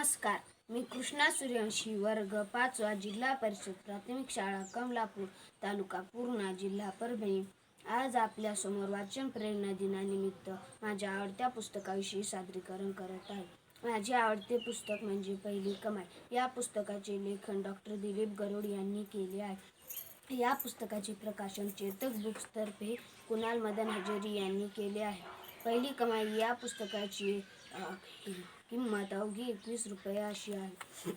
नमस्कार. मी कृष्णा सूर्यवंशी वर्ग पाचवा जिल्हा परिषद प्राथमिक शाळा कमलापूर तालुका पूर्णा जिल्हा परभणी. आज आपल्यासमोर वाचन प्रेरणा दिनानिमित्त माझ्या आवडत्या पुस्तकाविषयी सादरीकरण करत आहे. माझे आवडते पुस्तक म्हणजे पहिली कमाई. या पुस्तकाचे लेखन डॉक्टर दिलीप गरुड यांनी केले आहे. या पुस्तकाचे प्रकाशन चेतक बुक्सतर्फे कुणाल मदन हजेरी यांनी केले आहे. पहिली कमाई या पुस्तकाची किंमत अवघी एकवीस रुपये अशी आहे.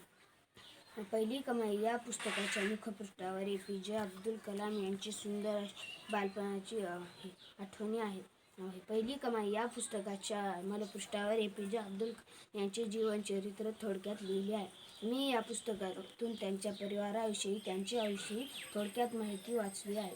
पहिली कमाई या पुस्तकाच्या मुखपृष्ठावर ए पी जे अब्दुल कलाम यांची सुंदर अशी बालपणाची आठवणी आहेत. पहिली कमाई या पुस्तकाच्या मलपृष्ठावर ए पी जे अब्दुल यांचे जीवनचरित्र थोडक्यात लिहिले आहे. मी या पुस्तकातून त्यांच्या परिवाराविषयी त्यांच्याविषयी थोडक्यात माहिती वाचली आहे.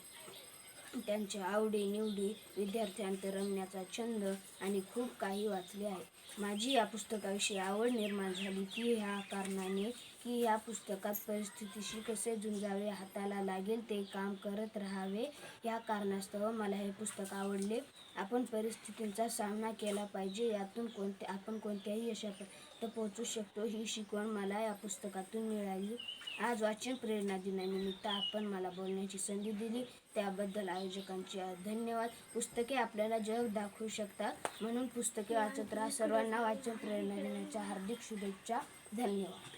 त्यांच्या आवडी निवडी विद्यार्थ्यांत रमण्याचा छंद आणि खूप काही वाचले आहे. माझी या पुस्तकाविषयी आवड निर्माण झाली की ह्या कारणाने की या पुस्तकात परिस्थितीशी कसे झुंजावे हाताला लागेल ते काम करत राहावे या कारणास्तव मला हे पुस्तक आवडले. आपण परिस्थितींचा सामना केला पाहिजे यातून कोणत्या आपण कोणत्याही यशा पोहोचू शकतो ही शिकवण मला या पुस्तकातून मिळाली. आज वाचन प्रेरणा दिनानिमित्त आपण मला बोलण्याची संधी दिली. त्याबद्दल आयोजकांचे धन्यवाद. पुस्तके आपल्याला जग दाखवू शकतात. म्हणून पुस्तके वाचत राहा. सर्वांना वाचन प्रेरणा देण्याच्या हार्दिक शुभेच्छा. धन्यवाद.